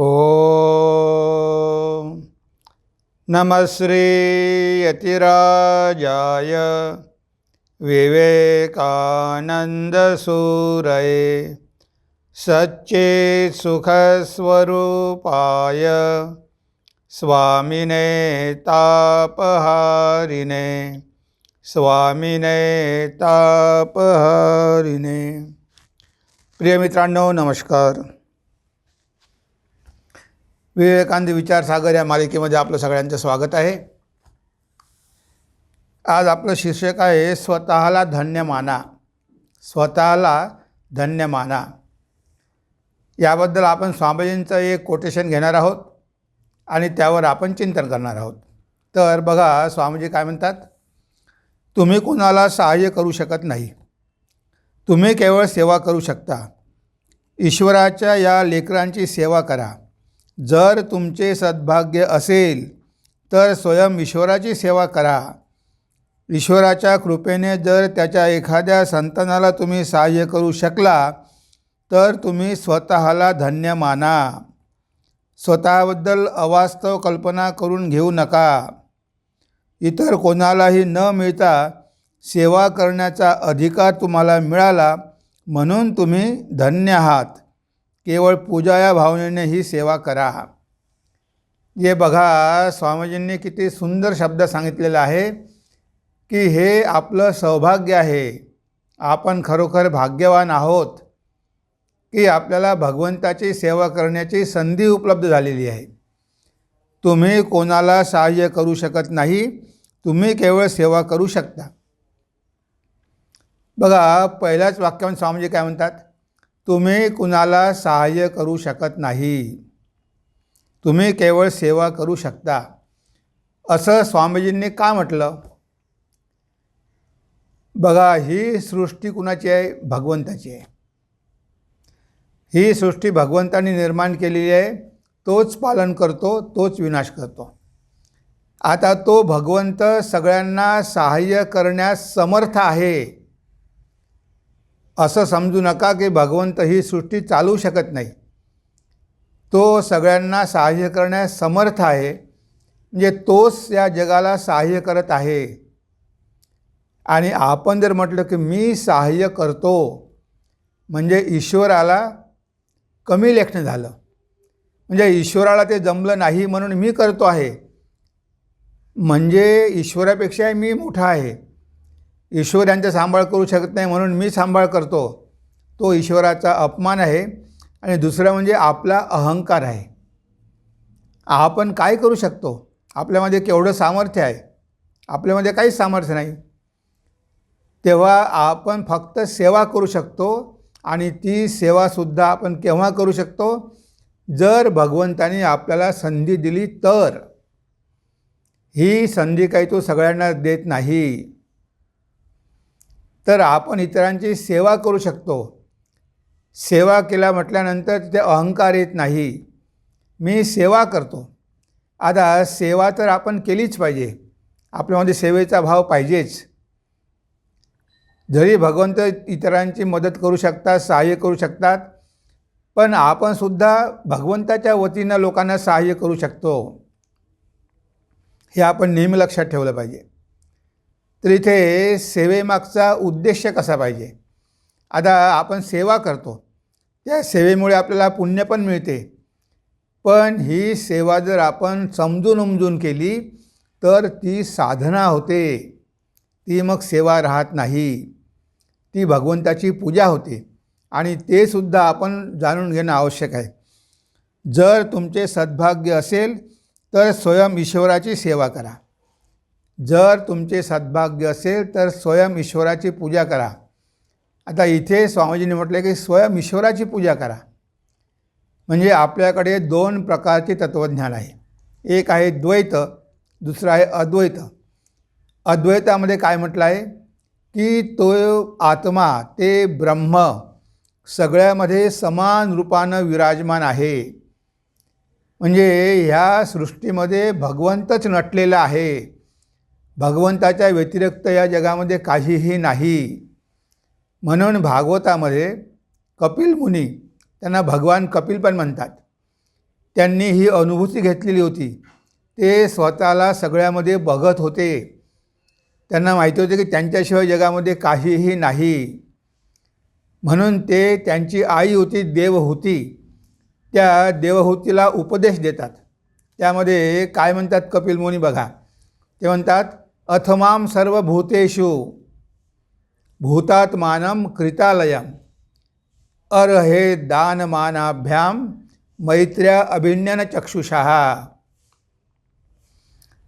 ॐ नमः श्रीयतिराजाय विवेकानन्दसूरये सच्चित्सुखस्वरूपाय स्वामिने तापहारिणे स्वामिने तापहारिणे। प्रिय मित्रांनो नमस्कार। विवेकानंद विचारसागर या मालिकेमध्ये आपलं सगळ्यांचं स्वागत आहे. आज आपलं शीर्षक आहे स्वतःला धन्य माना. स्वतःला धन्य माना. याबद्दल आपण स्वामीजींचं एक कोटेशन घेणार आहोत आणि त्यावर आपण चिंतन करणार आहोत. तर बघा स्वामीजी काय म्हणतात? तुम्ही कोणाला सहाय्य करू शकत नाही. तुम्ही केवळ सेवा करू शकता. ईश्वराच्या या लेकरांची सेवा करा. जर तुमचे सद्भाग्य असेल तर स्वयं ईश्वराची सेवा करा. ईश्वराच्या कृपेने जर त्याच्या एखाद्या संतानाला तुम्ही सहाय्य करू शकला तर तुम्ही स्वतःला धन्य माना. स्वतःबद्दल अवास्तव कल्पना करून घेऊ नका. इतर कोणालाही न मिळता सेवा करण्याचा अधिकार तुम्हाला मिळाला म्हणून तुम्ही धन्य आहात. केवळ पूजा या भावनेने ही सेवा करा. जे बघा स्वामीजींनी किती सुंदर शब्द सांगितलेला आहे की हे आपलं सौभाग्य आहे. आपण खरोखर भाग्यवान आहोत की आपल्याला भगवंताची सेवा करण्याची संधी उपलब्ध झालेली आहे. तुम्ही कोणाला सहाय्य करू शकत नाही तुम्ही केवळ सेवा करू शकता. बघा पहिल्याच वाक्यावर स्वामीजी काय म्हणतात? तुम्ही कुणाला सहाय्य करू शकत नाही. तुम्ही केवळ सेवा करू शकता. असं स्वामीजींनी का म्हटलं? बघा ही सृष्टी कुणाची आहे? भगवंताची आहे. ही सृष्टी भगवंतानी निर्माण केलेली आहे. तोच पालन करतो तोच विनाश करतो. आता तो भगवंत सगळ्यांना सहाय्य करण्यास समर्थ आहे. असं समजू नका की भगवंत ही सृष्टी चालू शकत नाही. तो सगळ्यांना सहाय्य करण्यास समर्थ आहे म्हणजे तोच या जगाला सहाय्य करत आहे. आणि आपण जर म्हटलं की मी सहाय्य करतो म्हणजे ईश्वराला कमी लेखणं झालं. म्हणजे ईश्वराला ते जमलं नाही म्हणून मी करतो आहे. म्हणजे ईश्वरापेक्षाही मी मोठा आहे. ईश्वर यांचा सांभाळ करू शकत नाही म्हणून मी सांभाळ करतो. तो ईश्वराचा अपमान आहे आणि दुसरं म्हणजे आपला अहंकार आहे. आपण काय करू शकतो? आपल्यामध्ये केवढं सामर्थ्य आहे? आपल्यामध्ये काहीच सामर्थ्य नाही. तेव्हा आपण फक्त सेवा करू शकतो आणि ती सेवासुद्धा आपण केव्हा करू शकतो? जर भगवंताने आपल्याला संधी दिली तर. ही संधी काही तो सगळ्यांना देत नाही. तर आपण इतरांची सेवा करू शकतो. सेवा केला म्हटल्यानंतर तिथे अहंकार येत नाही. मी सेवा करतो. आता सेवा तर आपण केलीच पाहिजे. आपल्यामध्ये सेवेचा भाव पाहिजेच. जरी भगवंत इतरांची मदत करू शकतात सहाय्य करू शकतात पण आपणसुद्धा भगवंताच्या वतीनं लोकांना सहाय्य करू शकतो. हे आपण नेहमी लक्षात ठेवलं पाहिजे. तर इथे सेवेमागचा उद्देश कसा पाहिजे? आता आपण सेवा करतो. त्या सेवेमुळे आपल्याला पुण्य पण मिळते. पण ही सेवा जर आपण समजून उमजून केली तर ती साधना होते. ती मग सेवा राहत नाही. ती भगवंताची पूजा होते. आणि ते सुद्धा आपण जाणून घेणं आवश्यक आहे. जर तुमचे सद्भाग्य असेल तर स्वयं ईश्वराची सेवा करा. जर तुमचे सद्भाग्य असेल तर स्वयं ईश्वराची पूजा करा. आता इथे स्वामीजींनी म्हटलं की स्वयं ईश्वराची पूजा करा. म्हणजे आपल्याकडे दोन प्रकारचे तत्त्वज्ञान आहे. एक आहे द्वैत दुसरं आहे अद्वैत. अद्वैतामध्ये काय म्हटलं आहे की तो आत्मा ते ब्रह्म सगळ्यामध्ये समान रूपानं विराजमान आहे. म्हणजे ह्या सृष्टीमध्ये भगवंतच नटलेला आहे. भगवंताच्या व्यतिरिक्त या जगामध्ये काहीही नाही. म्हणून भागवतामध्ये कपिल मुनी त्यांना भगवान कपिल पण म्हणतात. त्यांनी ही अनुभूती घेतलेली होती. ते स्वतःला सगळ्यामध्ये बघत होते. त्यांना माहिती होते की त्यांच्याशिवाय जगामध्ये काहीही नाही. म्हणून ते त्यांची आई होती देवहूती. त्या देवहूतीला उपदेश देतात. त्यामध्ये काय म्हणतात कपिल मुनी बघा. ते म्हणतात अथमाम सर्व भूतेषु भूतात्मानम अर्हे दानमानाभ्याम मैत्र्या अभिन्यन चक्षुषा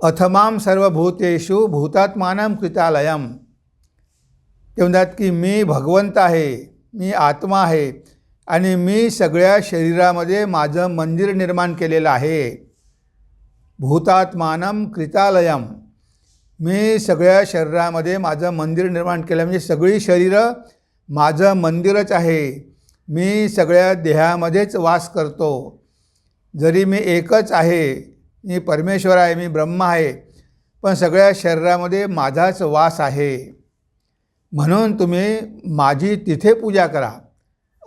अथमाम सर्वभूतेषु भूतात्मानं कृतालयम। ते म्हणतात की मी भगवंत आहे मी आत्मा आहे आणि मी सगळ्या शरीरामध्ये माझं मंदिर निर्माण केलेलं आहे। भूतात्मानं कृतालयम। मी सगळ्या शरीरामध्ये माझं मंदिर निर्माण केलं. म्हणजे सगळी शरीरं माझं मंदिरच आहे. मी सगळ्या देहामध्येच वास करतो. जरी मी एकच आहे मी परमेश्वर आहे मी ब्रह्म आहे पण सगळ्या शरीरामध्ये माझाच वास आहे. म्हणून तुम्ही माझी तिथे पूजा करा.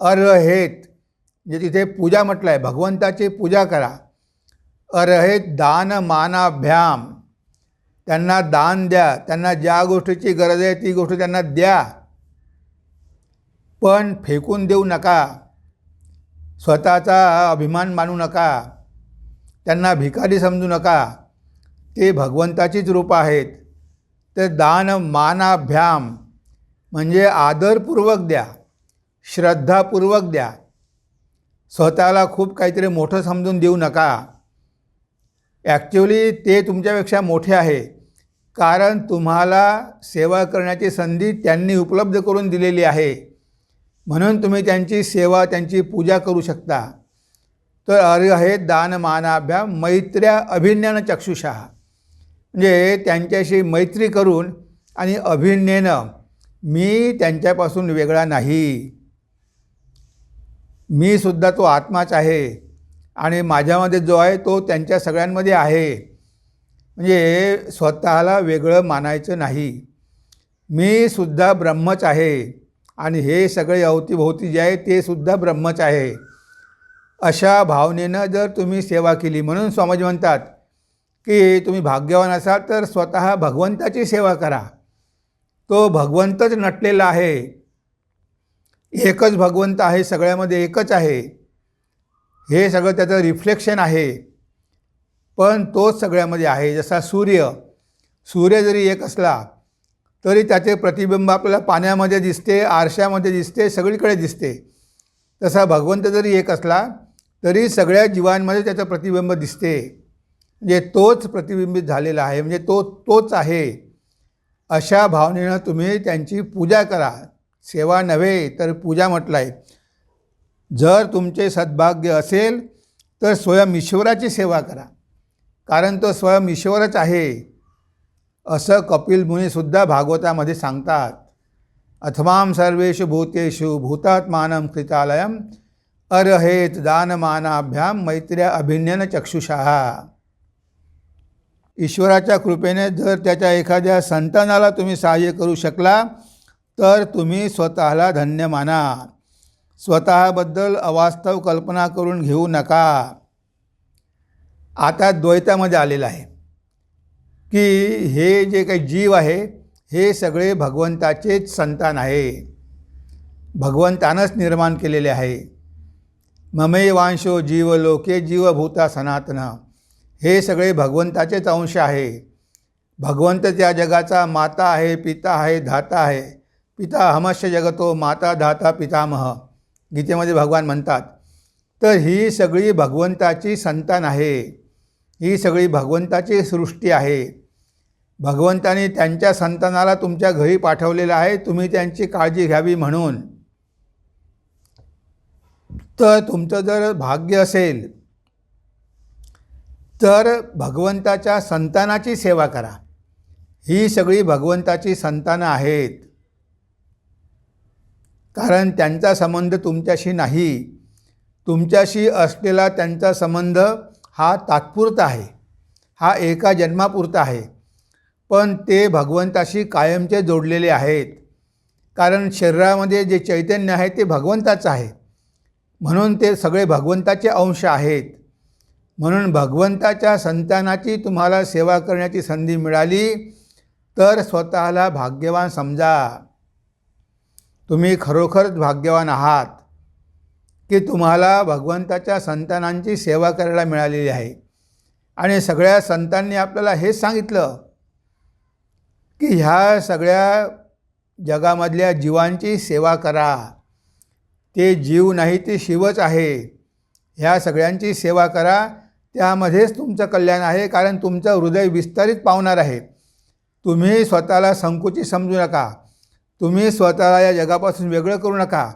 अरहेत म्हणजे तिथे पूजा म्हटलं आहे भगवंताची पूजा करा. अरहेत दान मानाभ्याम त्यांना दान द्या त्यांना ज्या गोष्टीची गरज आहे ती गोष्ट त्यांना द्या. पण फेकून देऊ नका. स्वतःचा अभिमान मानू नका. त्यांना भिकारी समजू नका. ते भगवंताचीच रूपं आहेत. तर दान मानाभ्याम म्हणजे आदरपूर्वक द्या श्रद्धापूर्वक द्या. स्वतःला खूप काहीतरी मोठं समजून देऊ नका. ॲक्च्युली ते तुमच्यापेक्षा मोठे आहे कारण तुम्हाला सेवा करण्याची संधी त्यांनी उपलब्ध करून दिलेली आहे. म्हणून तुम्ही त्यांची सेवा त्यांची पूजा करू शकता. तर अर्य आहे दानमानाभ्या मैत्र्या अभिज्ञान चक्षुषा. म्हणजे त्यांच्याशी मैत्री करून आणि अभिज्ञेनं मी त्यांच्यापासून वेगळा नाही. मी सुद्धा तो आत्माच आहे आणि माझ्यामध्ये जो आहे तो त्यांच्या सगळ्यांमध्ये आहे. म्हणजे स्वतःला वेगळं मानायचं नाही. मी सुद्धा ब्रह्मच आहे आणि हे सगळे अवतीभोवती जे आहे ते सुद्धा ब्रह्मच आहे. अशा भावनेनं जर तुम्ही सेवा केली म्हणून स्वामीजी म्हणतात की तुम्ही भाग्यवान असाल तर स्वतः भगवंताची सेवा करा. तो भगवंतच नटलेला आहे. एकच भगवंत आहे सगळ्यामध्ये एकच आहे. हे सगळं त्याचं रिफ्लेक्शन आहे. पण तोच सगळ्यामध्ये आहे. जसा सूर्य सूर्य जरी एक असला तरी त्याचे प्रतिबिंब आपल्याला पाण्यामध्ये दिसते आरशामध्ये दिसते सगळीकडे दिसते. तसा भगवंत जरी एक असला तरी सगळ्या जीवांमध्ये त्याचं प्रतिबिंब दिसते. म्हणजे तोच प्रतिबिंबित झालेला आहे. म्हणजे तो तोच आहे. अशा भावनेनं तुम्ही त्यांची पूजा करा. सेवा नव्हे तर पूजा म्हटलं आहे जर तुमचे सद्भाग्य असेल तर स्वयं ईश्वराची सेवा करा. कारण तो स्वयं ईश्वरच आहे असं कपिल मुनीसुद्धा भागवतामध्ये सांगतात. अथमाम सर्वेषु भूतेषु भूतात्मानं कृतालयम अर्हेत दानमानाभ्याम मैत्र्या अभिन्यन चक्षुषा. ईश्वराच्या कृपेने जर त्याच्या एखाद्या संतानाला तुम्ही सहाय्य करू शकला तर तुम्ही स्वतःला धन्य माना. स्वतःबद्दल अवास्तव कल्पना करून घेऊ नका. आता द्वैतामध्ये आलेलं आहे की हे जे काही जीव आहे हे सगळे भगवंताचेच संतान आहे. भगवंतानंच निर्माण केलेले आहे. ममे वांशो जीव लोके जीवभूता सनातन. हे सगळे भगवंताचेच अंश आहे. भगवंत त्या जगाचा माता आहे पिता आहे धाता आहे. पिता हमस्य जगतो माता धाता पितामह. गीतेमध्ये भगवान म्हणतात तर ही सगळी भगवंताची संतान आहे. ही सगळी भगवंताची सृष्टी आहे. भगवंताने त्यांच्या संतानाला तुमच्या घरी पाठवलेलं आहे. तुम्ही त्यांची काळजी घ्यावी म्हणून. तर तुमचं जर भाग्य असेल तर भगवंताच्या संतानाची सेवा करा. ही सगळी भगवंताची संतानं आहेत. कारण त्यांचा संबंध तुमच्याशी नाही. तुमच्याशी असलेला त्यांचा संबंध हा तात्पुरता आहे. हा एका जन्मापुरता आहे. पण ते भगवंताशी कायमचे जोडलेले आहेत. कारण शरीरामध्ये जे चैतन्य आहे ते भगवंताचं आहे. म्हणून ते सगळे भगवंताचे अंश आहेत. म्हणून भगवंताच्या संतानाची तुम्हाला सेवा करण्याची संधी मिळाली तर स्वतःला भाग्यवान समजा. तुम्ही खरोखरच भाग्यवान आहात. की तुम्हाला भगवंताच्या संतानांची सेवा करायला मिळालेली आहे. आणि सगळ्या संतांनी आपल्याला हेच सांगितलं की ह्या सगळ्या जगामधल्या जीवांची सेवा करा. ते जीव नाही ते शिवच आहे. ह्या सगळ्यांची सेवा करा. त्यामध्येच तुमचं कल्याण आहे कारण तुमचं हृदय विस्तारित पावणार आहे. तुम्ही स्वतःला संकुचित समजू नका. तुम्ही स्वतःला या जगापासून वेगळं करू नका.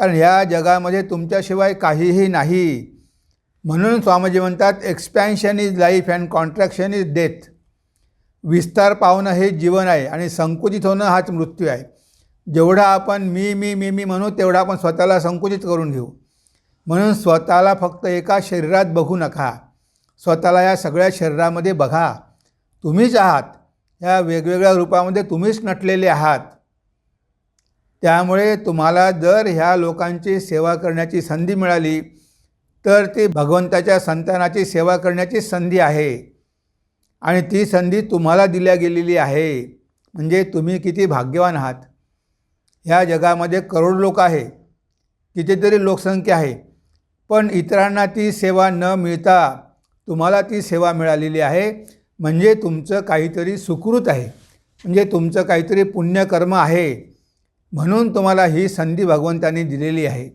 कारण ह्या जगामध्ये तुमच्याशिवाय काहीही नाही. म्हणून स्वामीजी म्हणतात expansion is life and contraction is death विस्तार पावणं हे जीवन आहे आणि संकुचित होणं हाच मृत्यू आहे. जेवढा आपण मी मी मी मी म्हणू तेवढा आपण स्वतःला संकुचित करून घेऊ. म्हणून स्वतःला फक्त एका शरीरात बघू नका. स्वतःला या सगळ्या शरीरामध्ये बघा. तुम्हीच आहात. या वेगवेगळ्या रूपामध्ये तुम्हीच नटलेले आहात. त्यामुळे तुम्हाला जर ह्या लोकांची सेवा करण्याची संधी मिळाली तर ती भगवंताच्या संतानाची सेवा करण्याची संधी आहे. आणि ती संधी तुम्हाला दिल्या गेलेली आहे. म्हणजे तुम्ही किती भाग्यवान आहात. ह्या जगामध्ये करोड लोक आहे. कितीतरी लोकसंख्या आहे. पण इतरांना ती सेवा न मिळता तुम्हाला ती सेवा मिळालेली आहे. म्हणजे तुमचं काहीतरी सुकृत आहे. म्हणजे तुमचं काहीतरी पुण्यकर्म आहे. म्हणून तुम्हाला ही संधी भगवंतांनी दिलेली आहे.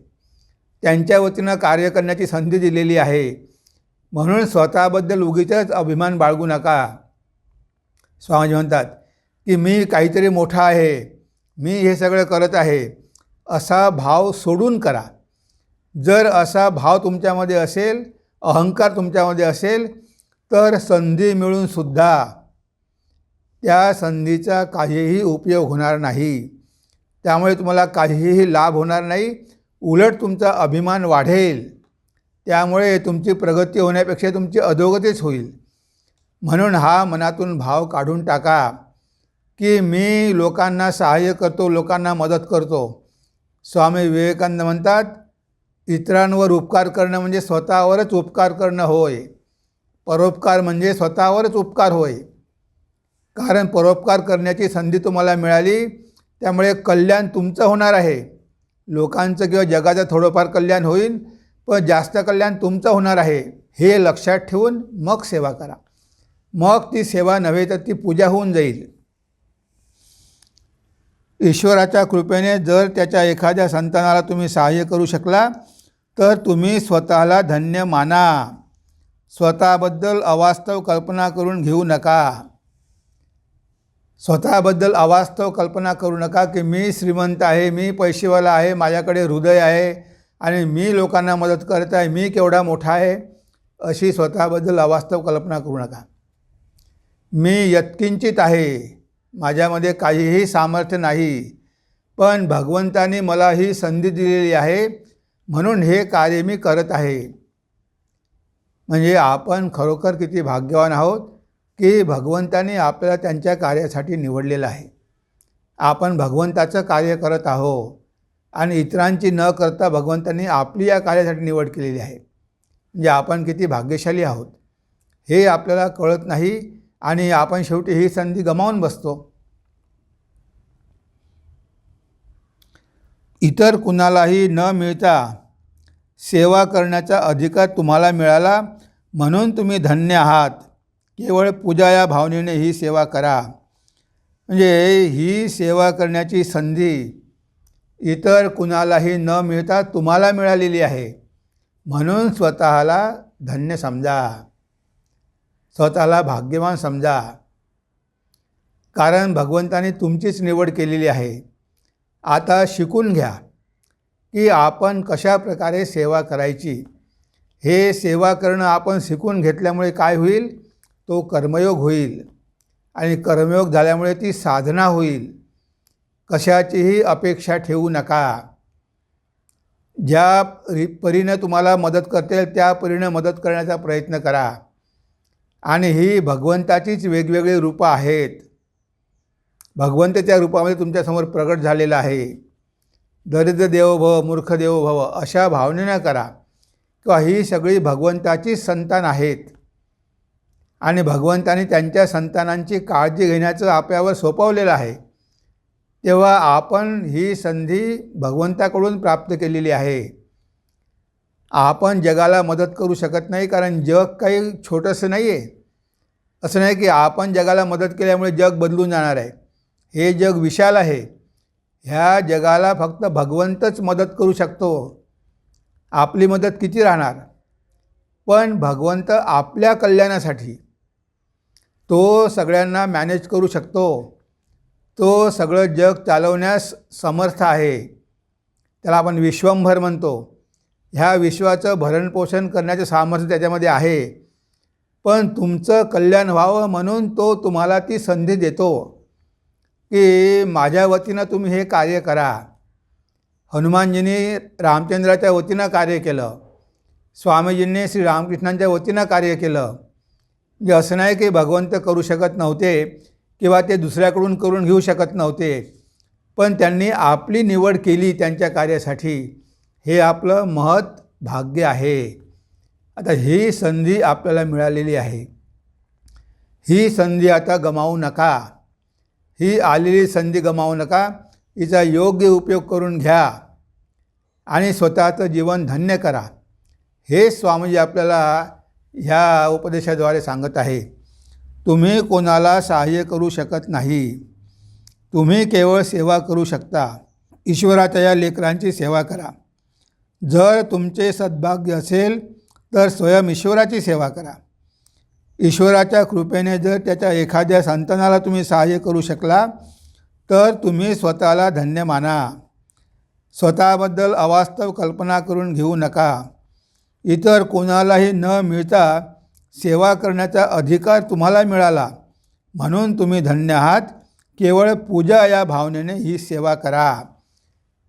त्यांच्या वतीनं कार्य करण्याची संधी दिलेली आहे. म्हणून स्वतःबद्दल उगीचच अभिमान बाळगू नका. स्वामीजी म्हणतात की मी काहीतरी मोठा आहे. मी हे सगळं करत आहे. असा भाव सोडून करा. जर असा भाव तुमच्यामध्ये असेल अहंकार तुमच्यामध्ये असेल तर संधी मिळूनसुद्धा त्या संधीचा काहीही उपयोग होणार नाही. त्यामुळे तुम्हाला काहीही लाभ होणार नाही. उलट तुमचा अभिमान वाढेल. त्यामुळे तुमची प्रगती होण्यापेक्षा तुमची अधोगतीच होईल. म्हणून हा मनातून भाव काढून टाका की मी लोकांना सहाय्य करतो लोकांना मदत करतो. स्वामी विवेकानंद म्हणतात इतरांवर उपकार करणं म्हणजे स्वतःवरच उपकार करणं होय. परोपकार म्हणजे स्वतःवरच उपकार होय. कारण परोपकार करण्याची संधी तुम्हाला मिळाली त्यामुळे कल्याण तुमचं होणार आहे. लोकांचं किंवा जगाचं थोडंफार कल्याण होईल पण जास्त कल्याण तुमचं होणार आहे हे लक्षात ठेवून मग सेवा करा. मग ती सेवा नव्हे तर ती पूजा होऊन जाईल. ईश्वराच्या कृपेने जर त्याच्या एखाद्या संतानाला तुम्ही सहाय्य करू शकला तर तुम्ही स्वतःला धन्य माना. स्वतःबद्दल अवास्तव कल्पना करून घेऊ नका. स्वतःबद्दल अवास्तव कल्पना करू नका की मी श्रीमंत आहे मी पैसेवाला आहे माझ्याकडे हृदय आहे आणि मी लोकांना मदत करत आहे मी केवढा मोठा आहे अशी स्वतःबद्दल अवास्तव कल्पना करू नका. मी यत्किंचित आहे माझ्यामध्ये काहीही सामर्थ्य नाही पण भगवंताने मला ही संधी दिलेली आहे म्हणून हे कार्य मी करत आहे. म्हणजे आपण खरोखर किती भाग्यवान आहोत की भगवंताने आपल्याला त्यांच्या कार्यासाठी निवडलेलं आहे. आपण भगवंताचं कार्य करत आहो आणि इतरांची न करता भगवंतांनी आपली या कार्यासाठी निवड केलेली आहे. म्हणजे आपण किती भाग्यशाली आहोत. हे आपल्याला कळत नाही आणि आपण शेवटी ही संधी गमावून बसतो. इतर कुणालाही न मिळता सेवा करण्याचा अधिकार तुम्हाला मिळाला म्हणून तुम्ही धन्य आहात. केवळ पूजा या भावनेने ही सेवा करा. म्हणजे ही सेवा करण्याची संधी इतर कुणालाही न मिळता तुम्हाला मिळालेली आहे. म्हणून स्वतःला धन्य समजा. स्वतःला भाग्यवान समजा. कारण भगवंताने तुमचीच निवड केलेली आहे. आता शिकून घ्या की आपण कशा प्रकारे सेवा करायची. हे सेवा करणं आपण शिकून घेतल्यामुळे काय होईल? तो कर्मयोग होईल. आणि कर्मयोग झाल्यामुळे ती साधना होईल. कशाचीही अपेक्षा ठेवू नका. ज्या रि परीनं तुम्हाला मदत करते त्या परीनं मदत करण्याचा प्रयत्न करा. आणि ही भगवंताचीच वेगवेगळी रूपं आहेत. भगवंत त्या रूपामध्ये तुमच्यासमोर प्रगट झालेला आहे. दरिद्र देवो भव मूर्ख देवो भव अशा भावनेनं करा. किंवा ही सगळी भगवंताचीच संतान आहेत. आणि भगवंताने त्यांच्या संतानांची काळजी घेण्याचं आपल्यावर सोपवलेलं आहे. तेव्हा आपण ही संधी भगवंताकडून प्राप्त केलेली आहे. आपण जगाला मदत करू शकत नाही कारण जग काही छोटंसं नाही आहे असं नाही की आपण जगाला मदत केल्यामुळे जग बदलून जाणार आहे. हे जग विशाल आहे. ह्या जगाला फक्त भगवंतच मदत करू शकतो. आपली मदत किती राहणार? पण भगवंत आपल्या कल्याणासाठी तो सगळ्यांना मॅनेज करू शकतो. तो सगळं जग चालवण्यास समर्थ आहे. त्याला आपण विश्वंभर म्हणतो. ह्या विश्वाचं भरणपोषण करण्याचं सामर्थ्य त्याच्यामध्ये आहे. पण तुमचं कल्याण व्हावं म्हणून तो तुम्हाला ती संधी देतो. की माझ्या वतीनं तुम्ही हे कार्य करा. हनुमानजींनी रामचंद्राच्या वतीनं कार्य केलं. स्वामीजींनी श्री रामकृष्णांच्या वतीनं कार्य केलं. म्हणजे असं नाही की भगवंत करू शकत नव्हते किंवा ते दुसऱ्याकडून करून घेऊ शकत नव्हते पण त्यांनी आपली निवड केली त्यांच्या कार्यासाठी हे आपलं महत् भाग्य आहे. आता ही संधी आपल्याला मिळालेली आहे. ही संधी आता गमावू नका. ही आलेली संधी गमावू नका. हिचा योग्य उपयोग करून घ्या आणि स्वतःचं जीवन धन्य करा. हे स्वामीजी आपल्याला ह्या उपदेशाद्वारे सांगत आहे तुम्ही कोणाला सहाय्य करू शकत नाही. तुम्ही केवळ सेवा करू शकता. ईश्वराच्या या लेकरांची सेवा करा. जर तुमचे सद्भाग्य असेल तर स्वयं ईश्वराची सेवा करा. ईश्वराच्या कृपेने जर त्याच्या एखाद्या संतानाला तुम्ही सहाय्य करू शकला तर तुम्ही स्वतःला धन्य माना. स्वतःबद्दल अवास्तव कल्पना करून घेऊ नका. इतर कोणालाही न मिळता सेवा करण्याचा अधिकार तुम्हाला मिळाला. म्हणून तुम्ही धन्य आहात. केवळ पूजा या भावनेने ही सेवा करा.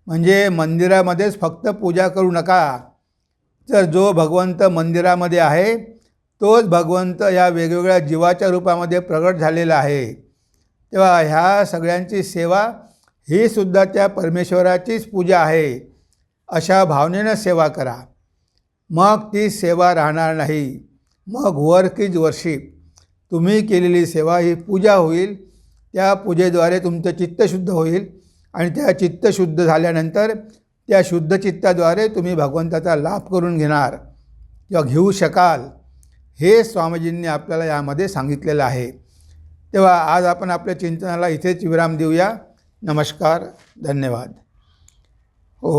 म्हणजे मंदिरामध्येच फक्त पूजा करू नका. तर जो भगवंत मंदिरामध्ये आहे तोच भगवंत या वेगवेगळ्या जीवाच्या रूपामध्ये प्रगट झालेला आहे. तेव्हा ह्या सगळ्यांची सेवा ही सुद्धा त्या परमेश्वराचीच पूजा आहे. अशा भावनेनं सेवा करा. मग ती सेवा राहणार नाही. मग वर्क इज वर्शिप तुम्ही केलेली सेवा ही पूजा होईल. त्या पूजेद्वारे तुमचं चित्त शुद्ध होईल आणि त्या चित्त शुद्ध झाल्यानंतर त्या शुद्ध चित्ताद्वारे तुम्ही भगवंताचा लाभ करून घेणार. किंवा घेऊ शकाल. हे स्वामीजींनी आपल्याला यामध्ये सांगितलेलं आहे. तेव्हा आज आपण आपल्या चिंतनाला इथेच विराम देऊया. नमस्कार. धन्यवाद. ओ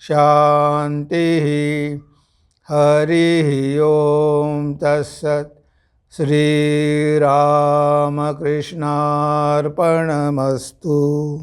शान्तिः। हरिः ॐ तत्सत् श्रीरामकृष्णार्पणमस्तु।